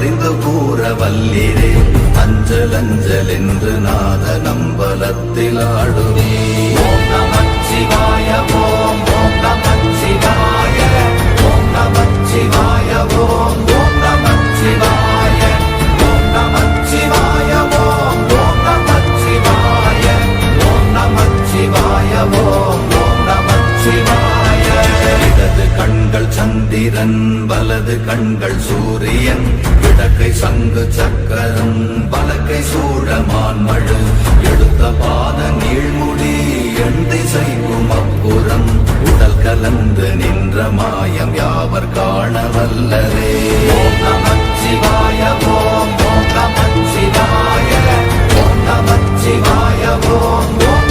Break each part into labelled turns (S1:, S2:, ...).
S1: அறிந்து கூற வல்லிரே அஞ்சல் அஞ்சல் என்று நாத நம்பலத்தில் ஆடுவே ஓம் நமச்சிவாய ஓம் ஓம் நமச்சிவாய ஓம் நமச்சிவாய ஓம் ஓம் நமச்சிவாய சந்திரன் வலது கண்கள் சூரியன் இடக்கை சங்கு சக்கரம் வலக்கை சூழமான் மழு. எடுத்த பாத நீழ்முடி எண் திசைக்கும் அப்புறம் உடல் கலந்து நின்ற மாயம் யாவர் காண வல்லரே ஓம் நமச்சிவாய ஓம் ஓம் நமச்சிவாய ஓம் நமச்சிவாய ஓம் ஓம்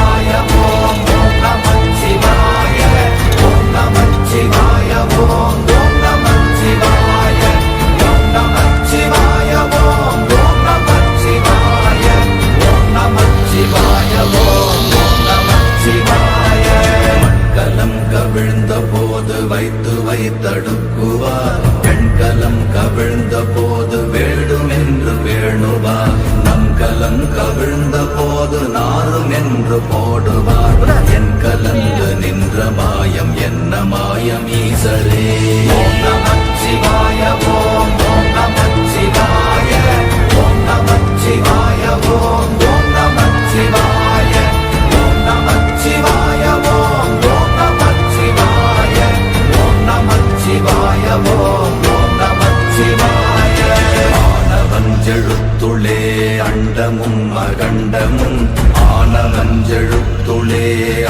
S1: ஈசரே ஓம் நமச்சிவாய ஓம் ஓம் ஓம் நமச்சிவாய ஓம் ஓம் ஓம் நமச்சிவாய ஓம் ஓம் நமச்சிவாய ஓம் நமச்சிவாய ஓம் ஓம் நமச்சிவாய ஆனவஞ்செழுத்துளே அண்டமும் அகண்டமும் ஆனவஞ்செழுத்துளே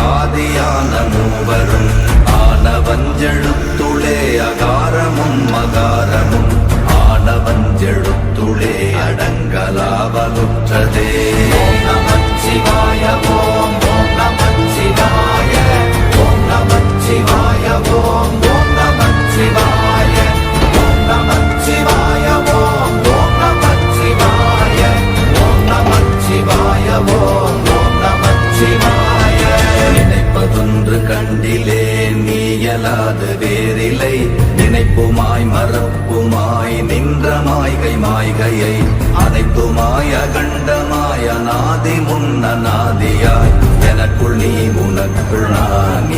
S1: ஆதியான மூவரும் ஆனவஞ்செழுத்துளே அகாரமும் மகாரமும் ஆனவஞ்செழுத்துளே அடங்கலாவலுற்றதே. ஓம்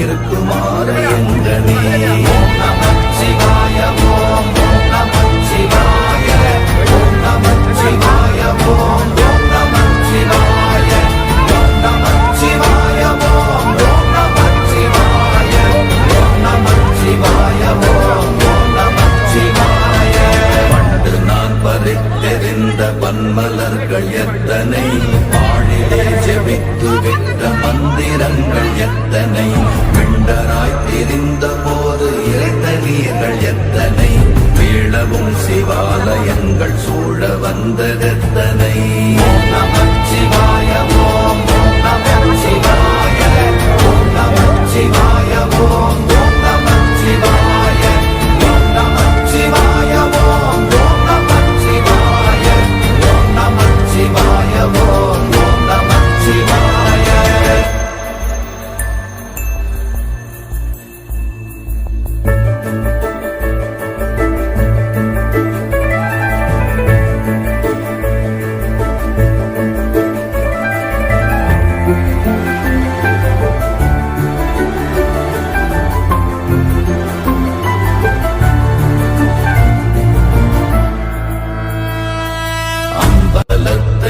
S1: இருக்குமா? சந்தனத்தன்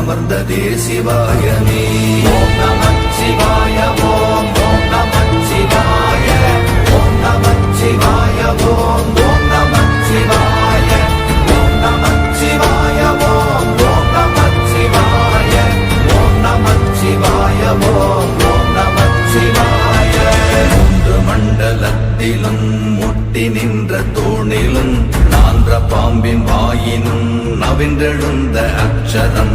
S1: அமர்ந்ததே சிவாயமே ஓம் நம சிவாய ஓம் ஓம் நம சிவாய ஓம் நம சிவாய ஓம் ஓம் நம சிவாய ஓம் நம சிவாய ஓம் ஓம் நம சிவாய ஓம் நம சிவாய ஓம் ஓம் நம சிவாய. மூன்று மண்டலத்திலும் முட்டி நின்ற தோணிலும் நான்ற பாம்பின் வாயினும் நவின்றெழுந்த அக்ஷரம்.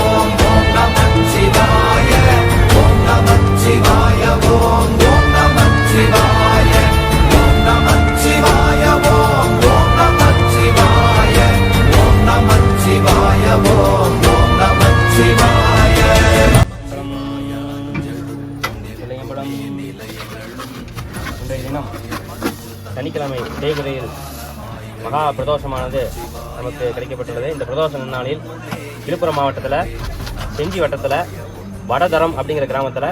S2: பிரதோஷமானது நமக்கு கிடைக்கப்பட்டுள்ளது. இந்த பிரதோஷ நாளில் விழுப்புரம் மாவட்டத்தில் செஞ்சி வட்டத்தில் வடதரம் அப்படிங்கிற கிராமத்தில்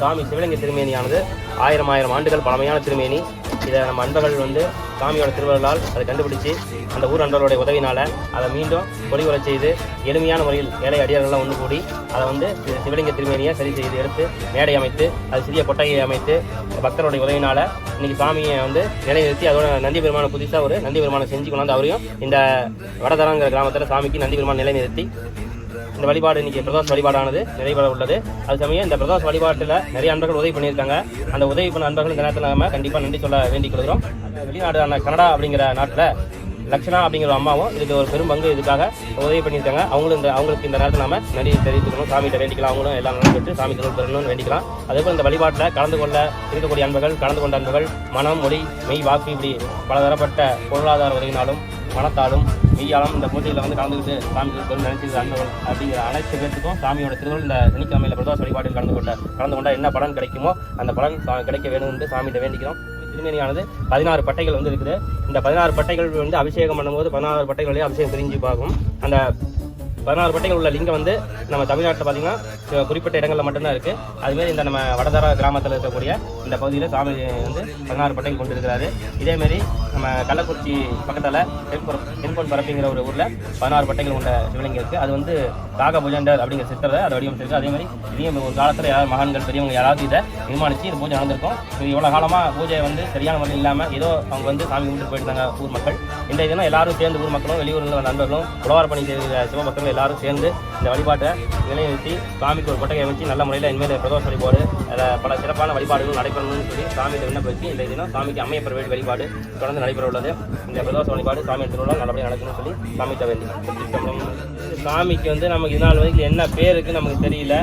S2: சாமி சிவலிங்க திருமேனியானது ஆயிரம் ஆயிரம் ஆண்டுகள் பழமையான திருமேனி. இதை நம்ம அன்பர்கள் வந்து சாமியோட திருவருளால் அதை கண்டுபிடிச்சு அந்த ஊர் அன்றவருடைய உதவினால அதை மீண்டும் பொலிவரச் செய்து எளிமையான முறையில் ஏழை அடியார்கள்லாம் ஒன்று கூடி அதை வந்து சிவலிங்க திருமேனியை சரி செய்து எடுத்து மேடை அமைத்து அது சிறிய கொட்டகையை அமைத்து பக்தருடைய உதவினால இன்னைக்கு சாமியை வந்து நிலைநிறுத்தி அதோட நந்தி பெருமானை புதுசாக ஒரு நந்தி பெருமானை செஞ்சு கொண்டாந்து அவரையும் இந்த வடதரங்கிற கிராமத்தில் சாமிக்கு நந்தி பெருமான் நிலைநிறுத்தி இந்த வழிபாடு இன்னைக்கு பிரதோஷ வழிபாடானது நிறைவேற உள்ளது. அது சமயம் இந்த பிரதோஷ வழிபாட்டில் நிறைய அன்பர்கள் உதவி பண்ணியிருக்காங்க. அந்த உதவி பண்ண அன்பர்கள் இந்த நேரத்தில் நம்ம கண்டிப்பாக நன்றி சொல்ல வேண்டிக் கொள்கிறோம். வெளிநாடான கனடா அப்படிங்கிற நாட்டில் லக்ஷனா அப்படிங்கிற ஒரு அம்மாவும் இதுக்கு ஒரு பெரும் பங்கு இதுக்காக உதவி பண்ணியிருக்காங்க. அவங்களும் இந்த அவங்களுக்கு இந்த நேரத்தில் நாம நன்றி தெரிவித்துக்கணும். சாமிகிட்ட வேண்டிக்கலாம். அவங்களும் எல்லாம் நல்லா பெற்று சாமி திருவள் பெறணும்னு வேண்டிக்கலாம். அதேபோல் இந்த வழிபாட்டில் கலந்து கொள்ள இருக்கக்கூடிய அன்பர்கள் கலந்து கொண்ட அன்பர்கள் மனம் மொழி மெய் வாக்கு இப்படி பலதரப்பட்ட பொருளாதார உதவினாலும் மனத்தாலும் மெய்யாலும் இந்த பூஜையில் வந்து கலந்துக்கிட்டு சாமி பெரும் நினைச்சது அன்பர்கள் அப்படிங்கிற அனைத்து பேருக்கும் சாமியோட திருவள் இந்த சனிக்கிழமையில் பிரதோஷ வழிபாட்டில் கலந்து கொண்ட கலந்து கொண்டா என்ன பலன் கிடைக்குமோ அந்த பலன் கிடைக்க வேணும் என்று சாமிகிட்ட வேண்டிக்கிறோம். திருமணியானது பதினாறு பட்டைகள் வந்து இருக்குது. இந்த பதினாறு பட்டைகள் வந்து அபிஷேகம் பண்ணும்போது பதினாறு பட்டைகளையும் அபிஷேகம் பிரிஞ்சு பார்க்கும் அந்த பதினாறு பட்டைகள் உள்ள லிங்கம் வந்து நம்ம தமிழ்நாட்டில் பார்த்தீங்கன்னா குறிப்பிட்ட இடங்களில் மட்டும்தான் இருக்குது அதுமாரி இந்த நம்ம வடதரா கிராமத்தில் இருக்கக்கூடிய இந்த பகுதியில் சாமி வந்து பதினாறு பட்டைகள் கொண்டிருக்கிறாரு. இதேமாரி நம்ம கள்ளக்குறிச்சி பக்கத்தில் தென்புறம் தென்பொன் பரப்பிங்கிற ஒரு ஊரில் பதினாறு பட்டைகள் கொண்ட சிவலிங்கம் இருக்குது அது வந்து காக புஜண்டர் அப்படிங்கிற சித்தரை அதை வடிவமைச்சிருக்கு அதே மாதிரி இதையும் ஒரு காலத்தில் யாராவது மகான்கள் பெரியவங்க யாராவது இதை நிர்மாணித்து இந்த பூஜை நடந்திருக்கும். இது இவ்வளோ காலமாக பூஜை வந்து சரியான முறையில் இல்லாமல் ஏதோ அவங்க வந்து சாமி கும்பிட்டு போயிருந்தாங்க ஊர் மக்கள். இந்த இதெல்லாம் எல்லாரும் சேர்ந்து ஊர் மக்களும் வெளியூரில் நண்பர்களும் உழவார் பணி செய்கிற சிவபக்தர்கள் எல்லாரும் சேர்ந்து இந்த வழிபாட்டை நிலைநிறுத்தி சாமிக்கு ஒரு கொட்டகை வச்சு நல்ல முறையில் இனிமேல் பிரதோஷ வழிபாடு அதில் பல சிறப்பான வழிபாடுகள் பண்ணணும்னு சொல்லி சாமியிட்ட விண்ணப்பிச்சு இந்த தினம் சாமிக்கு அம்மையப்பர் வேண்டி வழிபாடு தொடர்ந்து நடைபெற உள்ளது. இந்த பிரதோஷ வழிபாடு சாமி திருவிழா நல்லபடியாக நடக்கணும்னு சொல்லி சாமிகிட்ட வேண்டி சாமிக்கு வந்து நமக்கு இதனால் வரைக்கும் என்ன பேருக்கு நமக்கு தெரியல.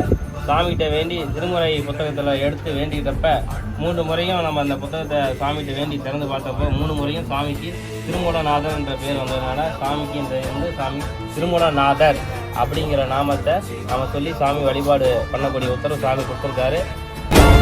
S2: சாமிகிட்ட வேண்டி திருமுறை புத்தகத்தில் எடுத்து வேண்டிக்கிறப்ப மூன்று முறையும் நம்ம அந்த புத்தகத்தை சாமிகிட்ட வேண்டி திறந்து பார்த்தப்போ மூணு முறையும் சாமிக்கு திருமூலநாதர் என்ற பேர் வந்ததுனால சாமிக்கு இந்த வந்து சாமி திருமூலநாதர் அப்படிங்கிற நாமத்தை நம்ம சொல்லி சாமி வழிபாடு பண்ணக்கூடிய உத்தரவு சாமி கொடுத்துருக்காரு.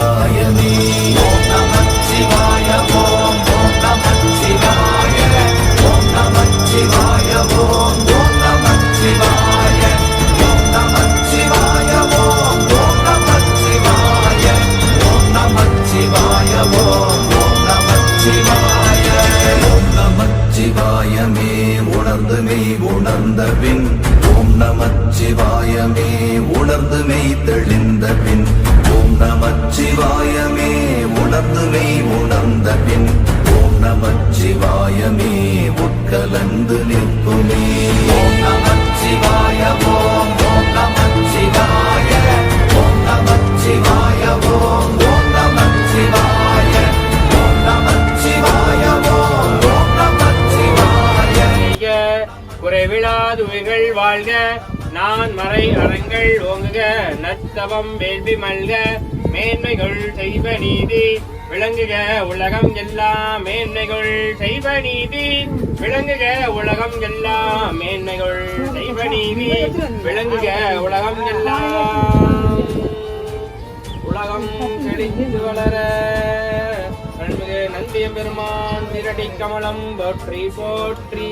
S2: शिवाय மறை அறங்கள் ஓங்குக நத்தவம் வேள்வி மல்க மேன்மைகள் செய்வ நீதி. விளங்குக உலகம் எல்லாம் மேன்மைகள் செய்வ நீதி. விளங்குக உலகம் எல்லாம் மேன்மைகள் செய்வ நீதி. விளங்குக உலகம் எல்லாம் உலகம் செழித்து வளர. நந்திய பெருமான் திரடி கமலம் போற்றி போற்றி.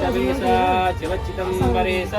S2: చవేశ చివచిదంబరేశ